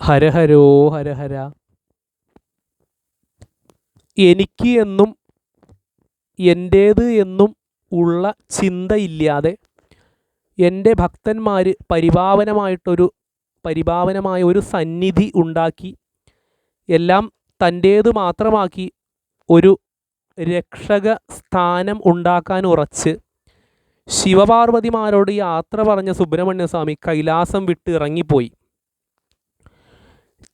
ഹരഹരോ ഹരഹര. എനിക്ക് എന്നും എന്റേത് എന്നും ഉള്ള ചിന്തയില്ലാതെ എന്റെ ഭക്തന്മാർ പരിപാവനമായിട്ടൊരു പരിപാവനമായ ഒരു സന്നിധി ഉണ്ടാക്കി എല്ലാം തന്റേത് മാത്രമാക്കി ഒരു രക്ഷക സ്ഥാനം ഉണ്ടാക്കാൻ ഉറച്ച് ശിവപാർവതിമാരോട് യാത്ര പറഞ്ഞ സുബ്രഹ്മണ്യസ്വാമി കൈലാസം വിട്ട് ഇറങ്ങിപ്പോയി.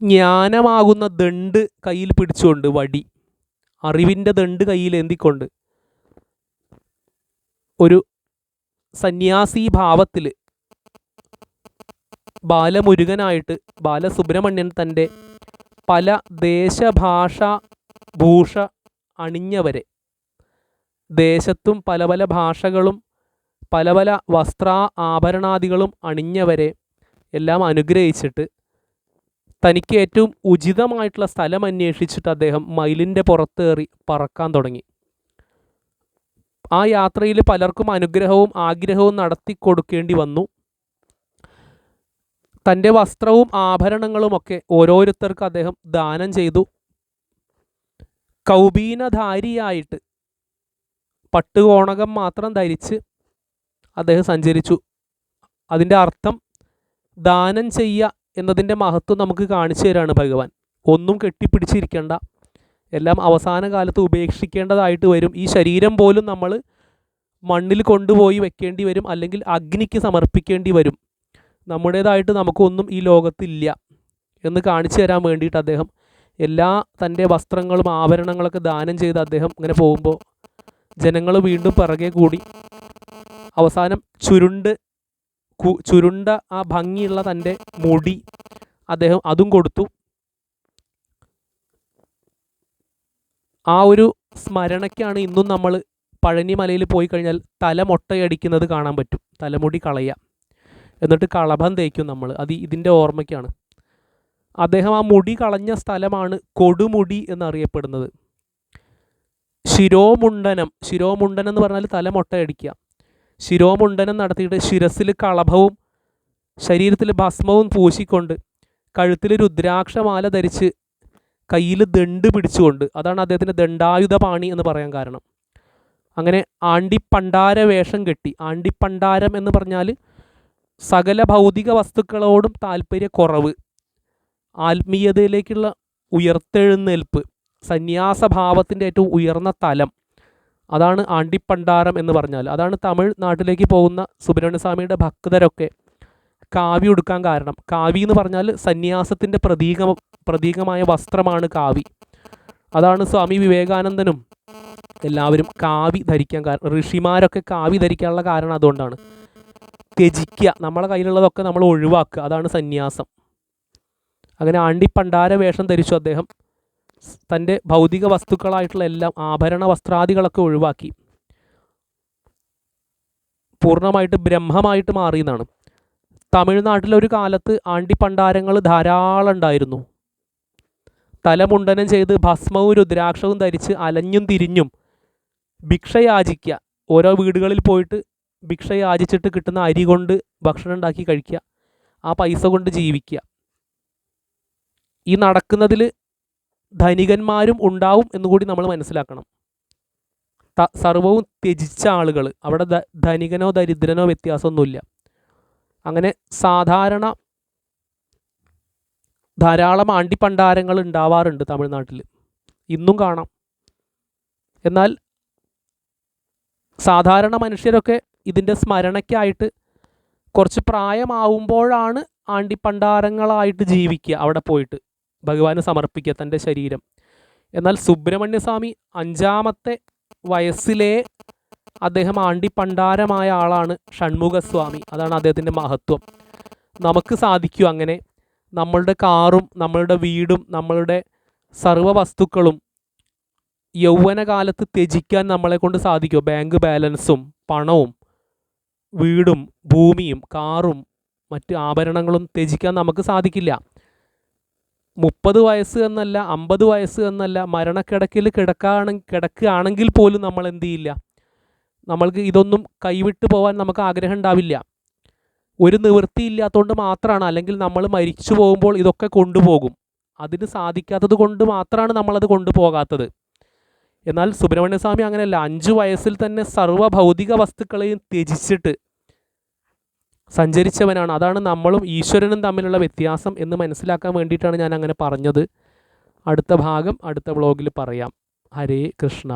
ജ്ഞാനമാകുന്ന ദണ്ട് കയ്യിൽ പിടിച്ചുകൊണ്ട് വടി. അറിവിന്റെ ദണ്ട് കയ്യിൽ എന്തിക്കൊണ്ട് ഒരു സന്യാസി ഭാവത്തിൽ ബാലമുരുകനായിട്ട് ബാലസുബ്രഹ്മണ്യൻ തന്റെ പല ദേശഭാഷ ഭൂഷ അണിഞ്ഞവരെ. ദേശത്തും പല പല ഭാഷകളും പല പല വസ്ത്ര ആഭരണാദികളും അണിഞ്ഞവരെ എല്ലാം അനുഗ്രഹിച്ചിട്ട് തനിക്ക് ഏറ്റവും ഉചിതമായിട്ടുള്ള സ്ഥലം അന്വേഷിച്ചിട്ട് അദ്ദേഹം മയിലിന്റെ പുറത്തേറി പറക്കാൻ തുടങ്ങി. ആ യാത്രയിൽ പലർക്കും അനുഗ്രഹവും ആഗ്രഹവും നടത്തി കൊടുക്കേണ്ടി വന്നു. തന്റെ വസ്ത്രവും ആഭരണങ്ങളുമൊക്കെ ഓരോരുത്തർക്ക് അദ്ദേഹം ദാനം ചെയ്തു. കൗബീനധാരിയായിട്ട് പട്ടുകോണകം മാത്രം ധരിച്ച് അദ്ദേഹം സഞ്ചരിച്ചു. അതിന്റെ അർത്ഥം ദാനം ചെയ്യുക എന്നതിന്റെ മഹത്വം നമുക്ക് കാണിച്ചു തരാണ് ഭഗവാൻ. ഒന്നും കെട്ടിപ്പിടിച്ചിരിക്കേണ്ട. എല്ലാം അവസാന കാലത്ത് ഉപേക്ഷിക്കേണ്ടതായിട്ട് വരും. ഈ ശരീരം പോലും നമ്മൾ മണ്ണിൽ കൊണ്ടുപോയി വെക്കേണ്ടി വരും. അല്ലെങ്കിൽ അഗ്നിക്ക് സമർപ്പിക്കേണ്ടി വരും. നമ്മുടേതായിട്ട് നമുക്കൊന്നും ഈ ലോകത്തില്ല എന്ന് കാണിച്ചു തരാൻ വേണ്ടിയിട്ട് അദ്ദേഹം എല്ലാ തന്റെ വസ്ത്രങ്ങളും ആഭരണങ്ങളൊക്കെ ദാനം ചെയ്ത് അദ്ദേഹം ഇങ്ങനെ പോകുമ്പോൾ ജനങ്ങൾ വീണ്ടും പിറകെ കൂടി അവസാനം ചുരുണ്ട് ചുരുണ്ട ആ ഭംഗിയുള്ള തന്റെ മുടി അദ്ദേഹം അതും കൊടുത്തു. ആ ഒരു സ്മരണയ്ക്കാണ് ഇന്നും നമ്മൾ പഴനിമലയിൽ പോയി കഴിഞ്ഞാൽ തല മൊട്ടയടിക്കുന്നത് കാണാൻ പറ്റും. തലമുടി കളയുക എന്നിട്ട് കളഭം തേക്കും നമ്മൾ. അത് ഇതിന്റെ ഓർമ്മയ്ക്കാണ്. അദ്ദേഹം ആ മുടി കളഞ്ഞ സ്ഥലമാണ് കൊടുമുടി എന്നറിയപ്പെടുന്നത്. ശിരോമുണ്ടനം. ശിരോമുണ്ടനം എന്ന് പറഞ്ഞാൽ തല മൊട്ടയടിക്കുക. ശിരോമുണ്ടനം നടത്തിയിട്ട് ശിരസിൽ കളഭവും ശരീരത്തിൽ ഭസ്മവും പൂശിക്കൊണ്ട് കഴുത്തിൽ രുദ്രാക്ഷമാല ധരിച്ച് കയ്യിൽ ദണ്ട് പിടിച്ചുകൊണ്ട് അതാണ് അദ്ദേഹത്തിന്റെ ദണ്ഡായുധപാണി എന്ന് പറയാൻ കാരണം. അങ്ങനെ ആണ്ടിപ്പണ്ടാര വേഷം കെട്ടി ആണ്ടിപ്പണ്ടാരം എന്ന് പറഞ്ഞാൽ സകല ഭൗതിക വസ്തുക്കളോടും താല്പര്യക്കുറവ് ആത്മീയതയിലേക്കുള്ള ഉയർത്തെഴുന്നേൽപ്പ് സന്യാസഭാവത്തിന്റെ ഏറ്റവും ഉയർന്ന തലം അതാണ് ആണ്ടിപ്പണ്ടാരം എന്ന് പറഞ്ഞാൽ. അതാണ് തമിഴ്നാട്ടിലേക്ക് പോകുന്ന സുബ്രഹ്മണ്യസ്വാമിയുടെ ഭക്തരൊക്കെ കാവി ഉടുക്കാൻ കാരണം. കാവി എന്ന് പറഞ്ഞാൽ സന്യാസത്തിന്റെ പ്രതീക പ്രതീകമായ വസ്ത്രമാണ് കാവി അതാണ് സ്വാമി വിവേകാനന്ദനും എല്ലാവരും കാവി ധരിക്കാൻ കാരണം ഋഷിമാരൊക്കെ കാവി ധരിക്കാനുള്ള കാരണം അതുകൊണ്ടാണ്. ത്യജിക്കുക നമ്മളെ കയ്യിലുള്ളതൊക്കെ നമ്മൾ ഒഴിവാക്കുക. അതാണ് സന്യാസം. അങ്ങനെ ആണ്ടിപ്പണ്ടാര വേഷം ധരിച്ചു അദ്ദേഹം. തന്റെ ഭൗതിക വസ്തുക്കളായിട്ടുള്ള എല്ലാം ആഭരണ വസ്ത്രാദികളൊക്കെ ഒഴിവാക്കി. പൂർണമായിട്ട് ബ്രഹ്മമായിട്ട് മാറിയെന്നാണ്. തമിഴ്നാട്ടിലൊരു കാലത്ത് ആണ്ടിപ്പണ്ടാരങ്ങൾ ധാരാളം ഉണ്ടായിരുന്നു. തലമുണ്ടനം ചെയ്ത് ഭസ്മവും രുദ്രാക്ഷവും ധരിച്ച് അലഞ്ഞും തിരിഞ്ഞും ഭിക്ഷ യാചിക്കുക ഓരോ വീടുകളിൽ പോയിട്ട് ഭിക്ഷ യാചിച്ചിട്ട് കിട്ടുന്ന അരി കൊണ്ട് ഭക്ഷണം ഉണ്ടാക്കി കഴിക്കുക ആ പൈസ കൊണ്ട് ജീവിക്കുക ഈ നടക്കുന്നതിൽ ധനികന്മാരും ഉണ്ടാവും എന്നുകൂടി നമ്മൾ മനസ്സിലാക്കണം. സർവവും ത്യജിച്ച ആളുകൾ അവിടെ ധനികനോ ദരിദ്രനോ വ്യത്യാസമൊന്നുമില്ല. അങ്ങനെ സാധാരണ ധാരാളം ആണ്ടിപ്പണ്ടാരങ്ങൾ ഉണ്ടാവാറുണ്ട് തമിഴ്നാട്ടിൽ ഇന്നും കാണാം. എന്നാൽ സാധാരണ മനുഷ്യരൊക്കെ ഇതിന്റെ സ്മരണയ്ക്കായിട്ട് കുറച്ച് പ്രായമാവുമ്പോഴാണ് ആണ്ടിപ്പണ്ടാരങ്ങളായിട്ട് ജീവിക്കുക അവിടെ പോയിട്ട്. ഭഗവാന് സമർപ്പിക്കുക തന്റെ ശരീരം. എന്നാൽ സുബ്രഹ്മണ്യസ്വാമി അഞ്ചാമത്തെ വയസ്സിലേ അദ്ദേഹം ആണ്ടിപ്പണ്ടാരമായ ആളാണ് ഷൺമുഖസ്വാമി. അതാണ് അദ്ദേഹത്തിന്റെ മഹത്വം. നമുക്ക് സാധിക്കൂ അങ്ങനെ. നമ്മളുടെ കാറും നമ്മളുടെ വീടും നമ്മളുടെ സർവ വസ്തുക്കളും യൗവനകാലത്ത് ത്യജിക്കാൻ നമ്മളെ കൊണ്ട് സാധിക്കുമോ ബാങ്ക് ബാലൻസും പണവും വീടും ഭൂമിയും കാറും മറ്റ് ആഭരണങ്ങളും ത്യജിക്കാൻ നമുക്ക് സാധിക്കില്ല. മുപ്പത് വയസ്സ് എന്നല്ല അമ്പത് വയസ്സ് എന്നല്ല മരണക്കിടക്കിൽ കിടക്കാണ് കിടക്കുകയാണെങ്കിൽ പോലും നമ്മൾ എന്ത് ചെയ്യില്ല. നമ്മൾക്ക് ഇതൊന്നും കൈവിട്ട് പോകാൻ നമുക്ക് ആഗ്രഹം ഉണ്ടാവില്ല. ഒരു നിവൃത്തിയില്ലാത്തതുകൊണ്ട് മാത്രമാണ് അല്ലെങ്കിൽ നമ്മൾ മരിച്ചു പോകുമ്പോൾ ഇതൊക്കെ കൊണ്ടുപോകും. അതിന് സാധിക്കാത്തത് കൊണ്ട് മാത്രമാണ് നമ്മളത് കൊണ്ടുപോകാത്തത്. എന്നാൽ സുബ്രഹ്മണ്യസ്വാമി അങ്ങനെയല്ല അഞ്ച് വയസ്സിൽ തന്നെ സർവ ഭൗതിക വസ്തുക്കളെയും ത്യജിച്ചിട്ട് സഞ്ചരിച്ചവനാണ്. അതാണ് നമ്മളും ഈശ്വരനും തമ്മിലുള്ള വ്യത്യാസം എന്ന് മനസ്സിലാക്കാൻ വേണ്ടിയിട്ടാണ് ഞാൻ അങ്ങനെ പറഞ്ഞത്. അടുത്ത ഭാഗം അടുത്ത വ്ളോഗിൽ പറയാം. ഹരേ കൃഷ്ണ.